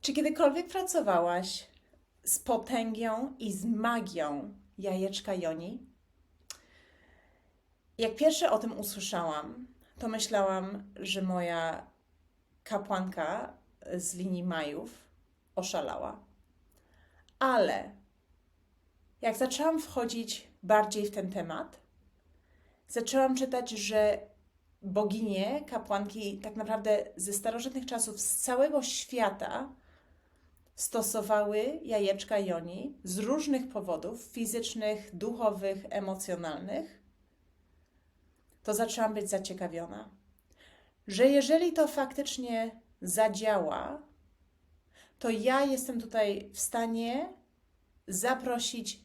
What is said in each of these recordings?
Czy kiedykolwiek pracowałaś z potęgią i z magią jajeczka Joni? Jak pierwsze o tym usłyszałam, to myślałam, że moja kapłanka z linii Majów oszalała. Ale jak zaczęłam wchodzić bardziej w ten temat, zaczęłam czytać, że boginie, kapłanki tak naprawdę ze starożytnych czasów z całego świata stosowały jajeczka Joni z różnych powodów fizycznych, duchowych, emocjonalnych, to zaczęłam być zaciekawiona, że jeżeli to faktycznie zadziała, to ja jestem tutaj w stanie zaprosić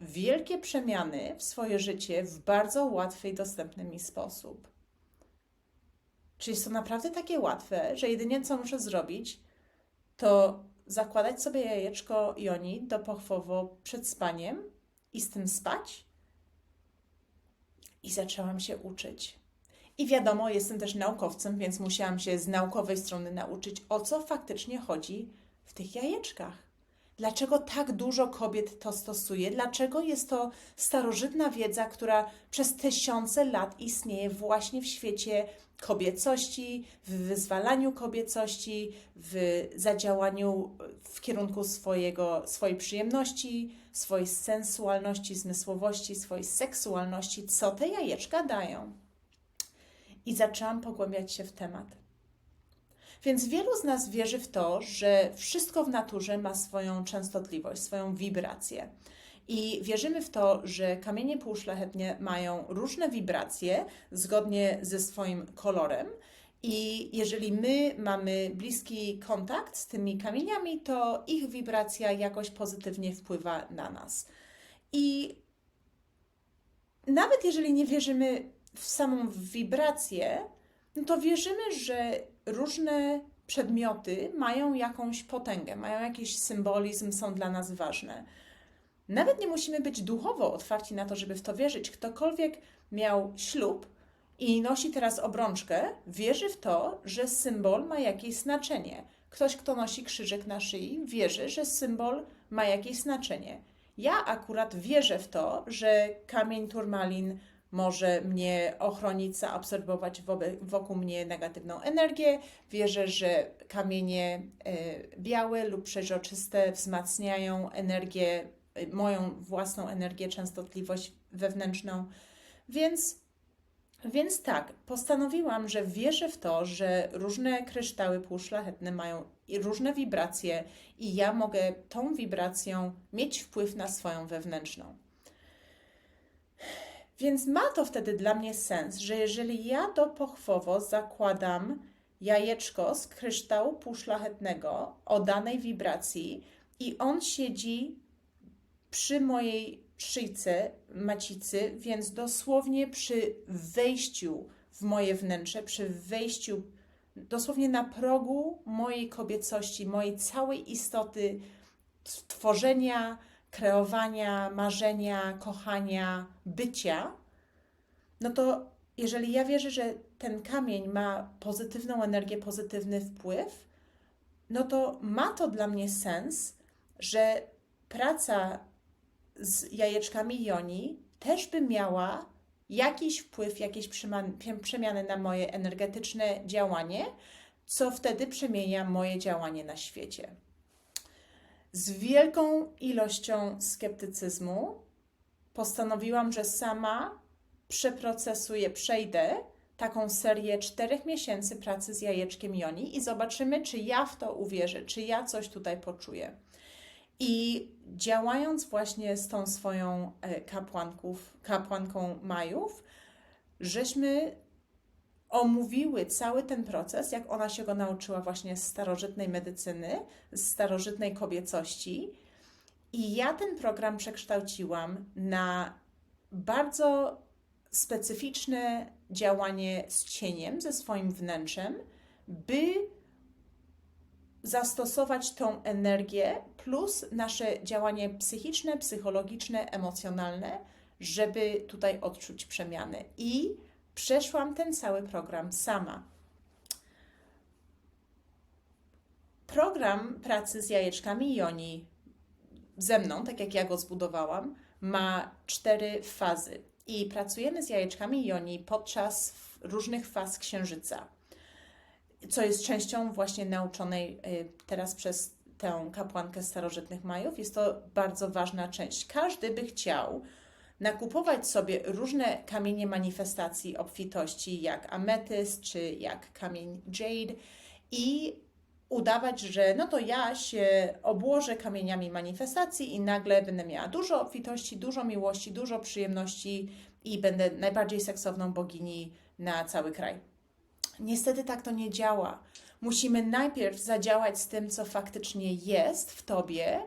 wielkie przemiany w swoje życie w bardzo łatwy i dostępny mi sposób. Czy jest to naprawdę takie łatwe, że jedynie co muszę zrobić, to zakładać sobie jajeczko Joni do pochwowo przed spaniem i z tym spać? I zaczęłam się uczyć. I wiadomo, jestem też naukowcem, więc musiałam się z naukowej strony nauczyć, o co faktycznie chodzi w tych jajeczkach. Dlaczego tak dużo kobiet to stosuje? Dlaczego jest to starożytna wiedza, która przez tysiące lat istnieje właśnie w świecie kobiecości, w wyzwalaniu kobiecości, w zadziałaniu w kierunku swojego, swojej przyjemności, swojej sensualności, zmysłowości, swojej seksualności, co te jajeczka dają? I zaczęłam pogłębiać się w temat. Więc wielu z nas wierzy w to, że wszystko w naturze ma swoją częstotliwość, swoją wibrację. I wierzymy w to, że kamienie półszlachetne mają różne wibracje zgodnie ze swoim kolorem. I jeżeli my mamy bliski kontakt z tymi kamieniami, to ich wibracja jakoś pozytywnie wpływa na nas. I nawet jeżeli nie wierzymy w samą wibrację, no to wierzymy, że różne przedmioty mają jakąś potęgę, mają jakiś symbolizm, są dla nas ważne. Nawet nie musimy być duchowo otwarci na to, żeby w to wierzyć. Ktokolwiek miał ślub i nosi teraz obrączkę, wierzy w to, że symbol ma jakieś znaczenie. Ktoś, kto nosi krzyżyk na szyi, wierzy, że symbol ma jakieś znaczenie. Ja akurat wierzę w to, że kamień turmalin może mnie ochronić, zaabsorbować wokół mnie negatywną energię. Wierzę, że kamienie e, białe lub przeźroczyste wzmacniają energię, moją własną energię, częstotliwość wewnętrzną. Więc, więc tak, postanowiłam, że wierzę w to, że różne kryształy półszlachetne mają różne wibracje i ja mogę tą wibracją mieć wpływ na swoją wewnętrzną. Więc ma to wtedy dla mnie sens, że jeżeli ja do pochwowo zakładam jajeczko z kryształu półszlachetnego o danej wibracji i on siedzi przy mojej szyjce, macicy, więc dosłownie przy wejściu w moje wnętrze, przy wejściu dosłownie na progu mojej kobiecości, mojej całej istoty tworzenia, kreowania, marzenia, kochania, bycia, no to jeżeli ja wierzę, że ten kamień ma pozytywną energię, pozytywny wpływ, no to ma to dla mnie sens, że praca z jajeczkami joni też by miała jakiś wpływ, jakieś przemiany na moje energetyczne działanie, co wtedy przemienia moje działanie na świecie z wielką ilością sceptycyzmu postanowiłam, że sama przeprocesuję, przejdę taką serię czterech miesięcy pracy z jajeczkiem Joni i zobaczymy, czy ja w to uwierzę, czy ja coś tutaj poczuję. I działając właśnie z tą swoją e, kapłanków, kapłanką Majów, żeśmy omówiły cały ten proces, jak ona się go nauczyła właśnie z starożytnej medycyny, z starożytnej kobiecości. I ja ten program przekształciłam na bardzo specyficzne działanie z cieniem, ze swoim wnętrzem, by zastosować tą energię plus nasze działanie psychiczne, psychologiczne, emocjonalne, żeby tutaj odczuć przemiany. I Przeszłam ten cały program sama. Program pracy z jajeczkami Joni ze mną, tak jak ja go zbudowałam, ma cztery fazy. I pracujemy z jajeczkami Joni podczas różnych faz księżyca, co jest częścią właśnie nauczonej y, teraz przez tę kapłankę starożytnych Majów. Jest to bardzo ważna część. Każdy by chciał nakupować sobie różne kamienie manifestacji obfitości, jak ametyst czy jak kamień jade i udawać, że no to ja się obłożę kamieniami manifestacji i nagle będę miała dużo obfitości, dużo miłości, dużo przyjemności i będę najbardziej seksowną bogini na cały kraj. Niestety tak to nie działa. Musimy najpierw zadziałać z tym, co faktycznie jest w tobie,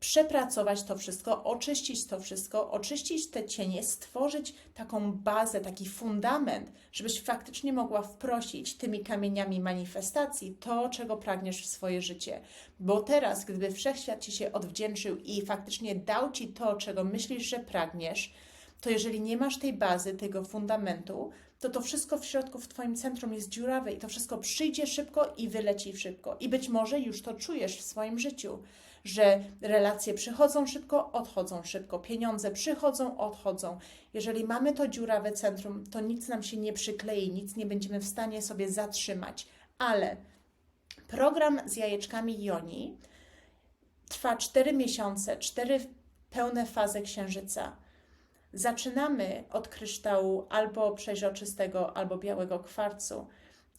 przepracować to wszystko, oczyścić to wszystko, oczyścić te cienie, stworzyć taką bazę, taki fundament, żebyś faktycznie mogła wprosić tymi kamieniami manifestacji to, czego pragniesz w swoje życie. Bo teraz, gdyby wszechświat ci się odwdzięczył i faktycznie dał ci to, czego myślisz, że pragniesz, to jeżeli nie masz tej bazy, tego fundamentu, to to wszystko w środku, w Twoim centrum jest dziurawe i to wszystko przyjdzie szybko i wyleci szybko. I być może już to czujesz w swoim życiu, że relacje przychodzą szybko, odchodzą szybko, pieniądze przychodzą, odchodzą. Jeżeli mamy to dziurawe centrum, to nic nam się nie przyklei, nic nie będziemy w stanie sobie zatrzymać. Ale program z jajeczkami Joni trwa 4 miesiące, 4 pełne fazy księżyca. Zaczynamy od kryształu albo przeźroczystego, albo białego kwarcu.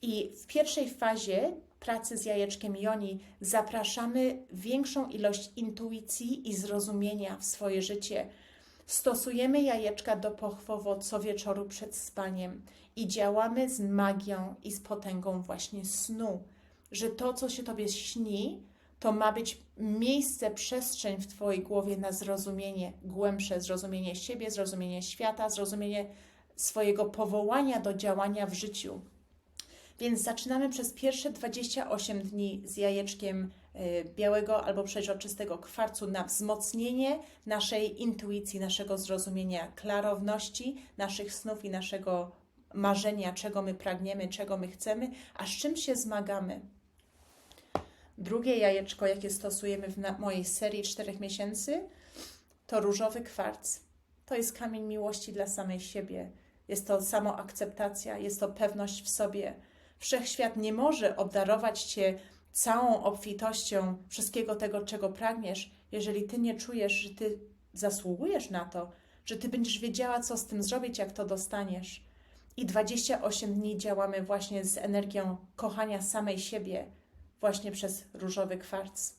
I w pierwszej fazie pracy z jajeczkiem Joni zapraszamy większą ilość intuicji i zrozumienia w swoje życie. Stosujemy jajeczka do pochwowo co wieczoru przed spaniem i działamy z magią i z potęgą właśnie snu, że to, co się Tobie śni, to ma być miejsce, przestrzeń w Twojej głowie na zrozumienie, głębsze zrozumienie siebie, zrozumienie świata, zrozumienie swojego powołania do działania w życiu. Więc zaczynamy przez pierwsze 28 dni z jajeczkiem y, białego albo przeźroczystego kwarcu na wzmocnienie naszej intuicji, naszego zrozumienia, klarowności naszych snów i naszego marzenia, czego my pragniemy, czego my chcemy, a z czym się zmagamy. Drugie jajeczko, jakie stosujemy w mojej serii czterech miesięcy, to różowy kwarc. To jest kamień miłości dla samej siebie. Jest to samoakceptacja, jest to pewność w sobie. Wszechświat nie może obdarować cię całą obfitością wszystkiego tego, czego pragniesz, jeżeli ty nie czujesz, że ty zasługujesz na to, że ty będziesz wiedziała, co z tym zrobić, jak to dostaniesz. I 28 dni działamy właśnie z energią kochania samej siebie właśnie przez różowy kwarc.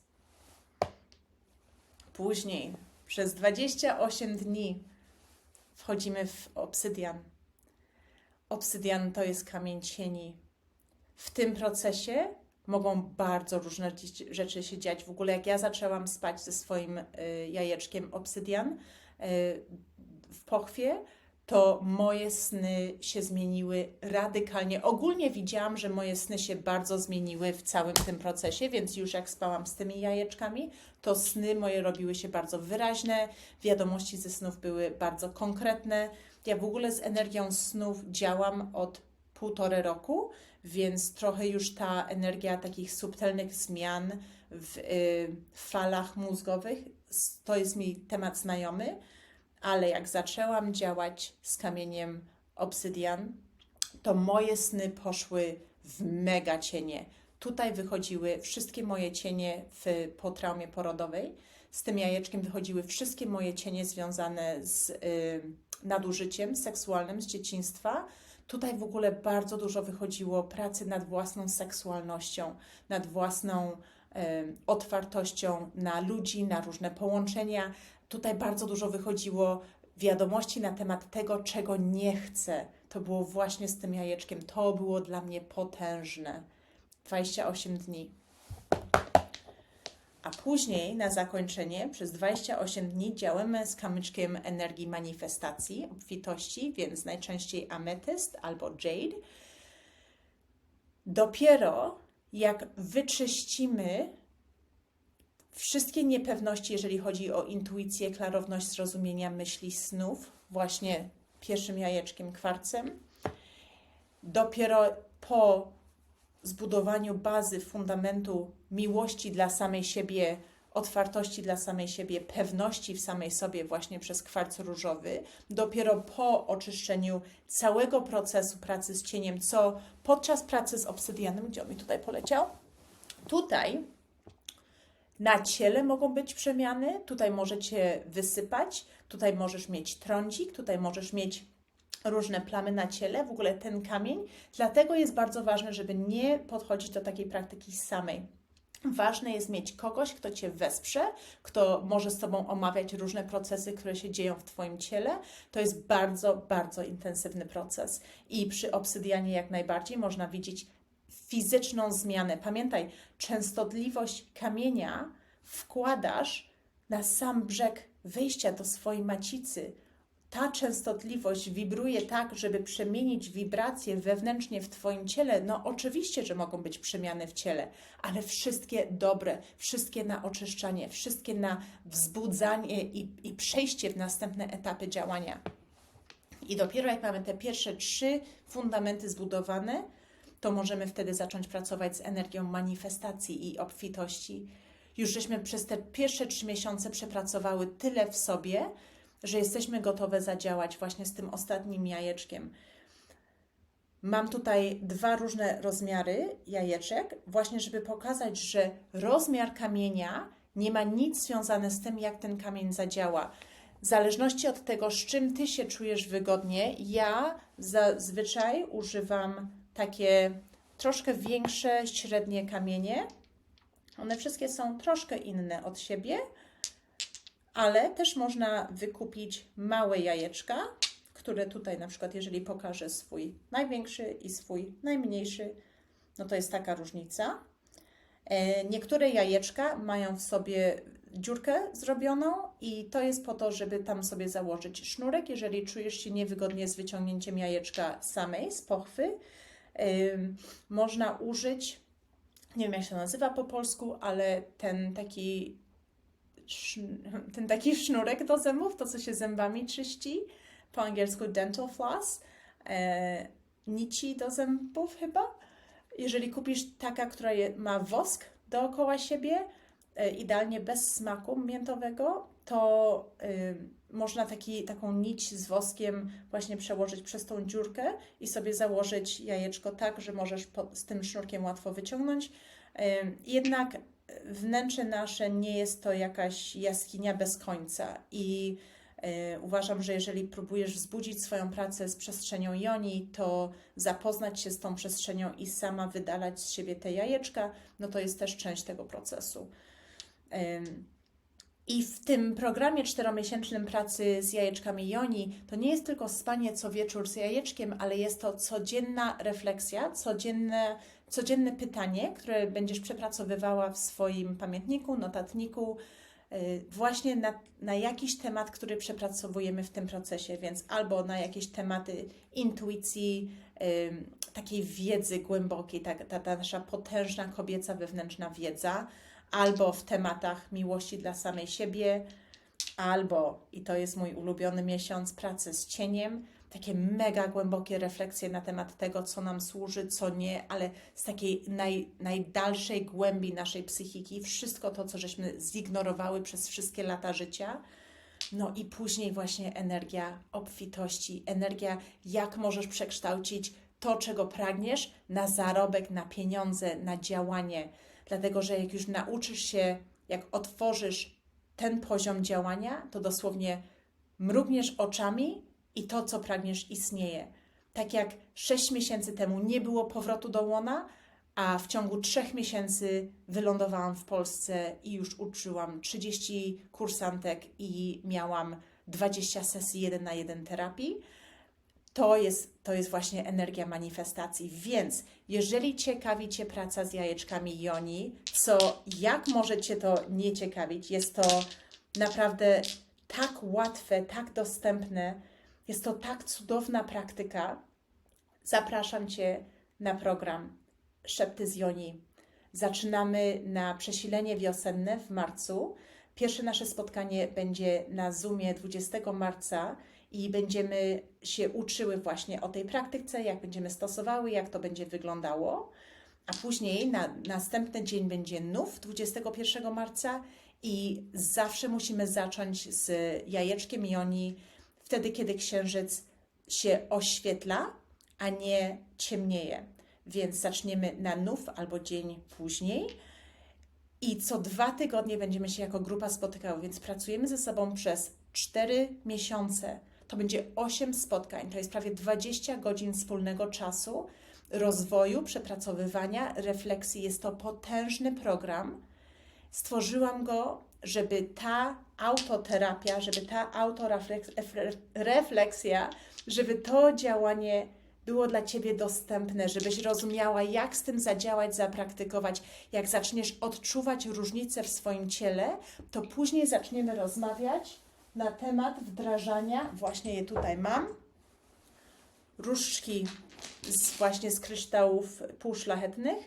Później, przez 28 dni, wchodzimy w obsydian. Obsydian to jest kamień cieni. W tym procesie mogą bardzo różne rzeczy się dziać. W ogóle, jak ja zaczęłam spać ze swoim y, jajeczkiem obsydian y, w pochwie, to moje sny się zmieniły radykalnie. Ogólnie widziałam, że moje sny się bardzo zmieniły w całym tym procesie, więc już jak spałam z tymi jajeczkami, to sny moje robiły się bardzo wyraźne, wiadomości ze snów były bardzo konkretne. Ja w ogóle z energią snów działam od półtorej roku, więc trochę już ta energia takich subtelnych zmian w y, falach mózgowych to jest mi temat znajomy ale jak zaczęłam działać z kamieniem obsydian, to moje sny poszły w mega cienie. Tutaj wychodziły wszystkie moje cienie w, po traumie porodowej. Z tym jajeczkiem wychodziły wszystkie moje cienie związane z y, nadużyciem seksualnym z dzieciństwa. Tutaj w ogóle bardzo dużo wychodziło pracy nad własną seksualnością, nad własną y, otwartością na ludzi, na różne połączenia, tutaj bardzo dużo wychodziło wiadomości na temat tego, czego nie chcę. To było właśnie z tym jajeczkiem. To było dla mnie potężne. 28 dni. A później na zakończenie przez 28 dni działamy z kamyczkiem energii manifestacji, obfitości, więc najczęściej ametyst albo jade. Dopiero jak wyczyścimy wszystkie niepewności, jeżeli chodzi o intuicję, klarowność zrozumienia myśli, snów, właśnie pierwszym jajeczkiem, kwarcem. Dopiero po zbudowaniu bazy, fundamentu miłości dla samej siebie, otwartości dla samej siebie, pewności w samej sobie właśnie przez kwarc różowy. Dopiero po oczyszczeniu całego procesu pracy z cieniem, co podczas pracy z obsydianem, gdzie on mi tutaj poleciał, tutaj na ciele mogą być przemiany, tutaj możecie wysypać, tutaj możesz mieć trądzik, tutaj możesz mieć różne plamy na ciele, w ogóle ten kamień. Dlatego jest bardzo ważne, żeby nie podchodzić do takiej praktyki samej. Ważne jest mieć kogoś, kto Cię wesprze, kto może z Tobą omawiać różne procesy, które się dzieją w Twoim ciele. To jest bardzo, bardzo intensywny proces. I przy obsydianie jak najbardziej można widzieć fizyczną zmianę. Pamiętaj, częstotliwość kamienia wkładasz na sam brzeg wyjścia do swojej macicy. Ta częstotliwość wibruje tak, żeby przemienić wibracje wewnętrznie w Twoim ciele. No, oczywiście, że mogą być przemiany w ciele, ale wszystkie dobre, wszystkie na oczyszczanie, wszystkie na wzbudzanie i, i przejście w następne etapy działania. I dopiero jak mamy te pierwsze trzy fundamenty zbudowane, to możemy wtedy zacząć pracować z energią manifestacji i obfitości. Już żeśmy przez te pierwsze trzy miesiące przepracowały tyle w sobie, że jesteśmy gotowe zadziałać właśnie z tym ostatnim jajeczkiem. Mam tutaj dwa różne rozmiary jajeczek, właśnie żeby pokazać, że rozmiar kamienia nie ma nic związane z tym, jak ten kamień zadziała. W zależności od tego, z czym ty się czujesz wygodnie, ja zazwyczaj używam takie troszkę większe, średnie kamienie. One wszystkie są troszkę inne od siebie, ale też można wykupić małe jajeczka, które tutaj na przykład, jeżeli pokażę swój największy i swój najmniejszy, no to jest taka różnica. E, niektóre jajeczka mają w sobie dziurkę zrobioną i to jest po to, żeby tam sobie założyć sznurek, jeżeli czujesz się niewygodnie z wyciągnięciem jajeczka samej z pochwy. Można użyć, nie wiem jak się nazywa po polsku, ale ten taki, ten taki sznurek do zębów, to co się zębami czyści, po angielsku dental floss, e, nici do zębów chyba. Jeżeli kupisz taka, która ma wosk dookoła siebie, e, idealnie bez smaku miętowego, to można taki, taką nić z woskiem właśnie przełożyć przez tą dziurkę i sobie założyć jajeczko tak, że możesz po, z tym sznurkiem łatwo wyciągnąć. Jednak wnętrze nasze nie jest to jakaś jaskinia bez końca i y, uważam, że jeżeli próbujesz wzbudzić swoją pracę z przestrzenią joni, to zapoznać się z tą przestrzenią i sama wydalać z siebie te jajeczka, no to jest też część tego procesu. I w tym programie czteromiesięcznym pracy z jajeczkami Joni to nie jest tylko spanie co wieczór z jajeczkiem, ale jest to codzienna refleksja, codzienne, codzienne pytanie, które będziesz przepracowywała w swoim pamiętniku, notatniku, y, właśnie na, na jakiś temat, który przepracowujemy w tym procesie, więc albo na jakieś tematy intuicji, takiej wiedzy głębokiej, ta, ta, ta nasza potężna kobieca wewnętrzna wiedza, albo w tematach miłości dla samej siebie, albo, i to jest mój ulubiony miesiąc, pracy z cieniem, takie mega głębokie refleksje na temat tego, co nam służy, co nie, ale z takiej naj, najdalszej głębi naszej psychiki, wszystko to, co żeśmy zignorowały przez wszystkie lata życia. No i później właśnie energia obfitości, energia, jak możesz przekształcić to, czego pragniesz, na zarobek, na pieniądze, na działanie dlatego że jak już nauczysz się, jak otworzysz ten poziom działania, to dosłownie mrugniesz oczami i to, co pragniesz, istnieje. Tak jak 6 miesięcy temu nie było powrotu do łona, a w ciągu 3 miesięcy wylądowałam w Polsce i już uczyłam 30 kursantek i miałam 20 sesji 1 na 1 terapii to jest, to jest właśnie energia manifestacji. Więc jeżeli ciekawi Cię praca z jajeczkami Joni, co jak może Cię to nie ciekawić, jest to naprawdę tak łatwe, tak dostępne, jest to tak cudowna praktyka. Zapraszam Cię na program Szepty z Joni. Zaczynamy na przesilenie wiosenne w marcu. Pierwsze nasze spotkanie będzie na Zoomie 20 marca i będziemy się uczyły właśnie o tej praktyce, jak będziemy stosowały, jak to będzie wyglądało. a później na następny dzień będzie nów 21 marca i zawsze musimy zacząć z jajeczkiem Joni wtedy, kiedy księżyc się oświetla, a nie ciemnieje. Więc zaczniemy na nów albo dzień później. I co dwa tygodnie będziemy się jako grupa spotykały, więc pracujemy ze sobą przez 4 miesiące. To będzie 8 spotkań, to jest prawie 20 godzin wspólnego czasu, rozwoju, przepracowywania, refleksji. Jest to potężny program. Stworzyłam go, żeby ta autoterapia, żeby ta autorefleksja, żeby to działanie było dla Ciebie dostępne, żebyś rozumiała, jak z tym zadziałać, zapraktykować. Jak zaczniesz odczuwać różnice w swoim ciele, to później zaczniemy rozmawiać na temat wdrażania. Właśnie je tutaj mam. Różdżki z, właśnie z kryształów półszlachetnych,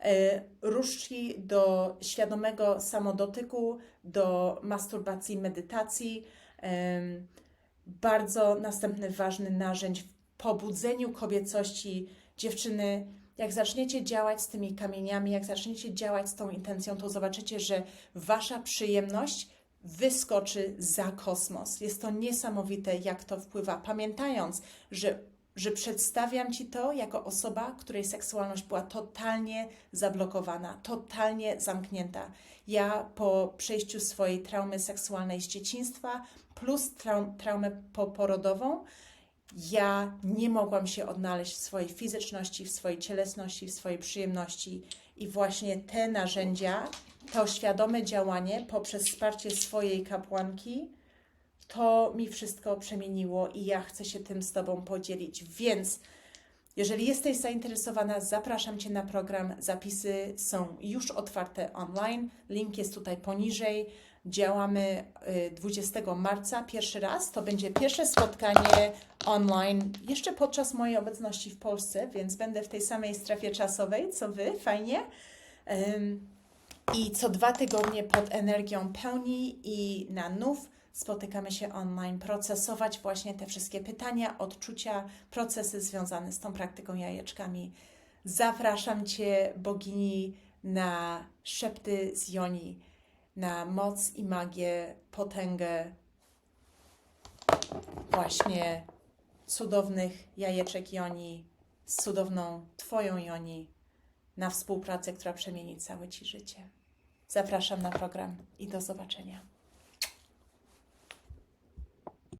e, różdżki do świadomego samodotyku, do masturbacji, medytacji. em, Bardzo następny ważny narzędź w pobudzeniu kobiecości dziewczyny. Jak zaczniecie działać z tymi kamieniami, jak zaczniecie działać z tą intencją, to zobaczycie, że wasza przyjemność wyskoczy za kosmos. Jest to niesamowite, jak to wpływa. Pamiętając, że, że przedstawiam ci to jako osoba, której seksualność była totalnie zablokowana, totalnie zamknięta. Ja po przejściu swojej traumy seksualnej z dzieciństwa plus trau- traumę poporodową, ja nie mogłam się odnaleźć w swojej fizyczności, w swojej cielesności, w swojej przyjemności. I właśnie te narzędzia, to świadome działanie poprzez wsparcie swojej kapłanki, to mi wszystko przemieniło i ja chcę się tym z Tobą podzielić. Więc jeżeli jesteś zainteresowana, zapraszam Cię na program. Zapisy są już otwarte online. Link jest tutaj poniżej. Działamy y, 20 marca pierwszy raz. To będzie pierwsze spotkanie online jeszcze podczas mojej obecności w Polsce, więc będę w tej samej strefie czasowej co Wy. Fajnie. Ym, I co dwa tygodnie pod energią pełni i na nów spotykamy się online, procesować właśnie te wszystkie pytania, odczucia, procesy związane z tą praktyką jajeczkami. Zapraszam Cię, bogini, na szepty z Joni, na moc i magię, potęgę właśnie cudownych jajeczek Joni z cudowną Twoją Joni na współpracę, która przemieni całe Ci życie. Zapraszam na program i do zobaczenia.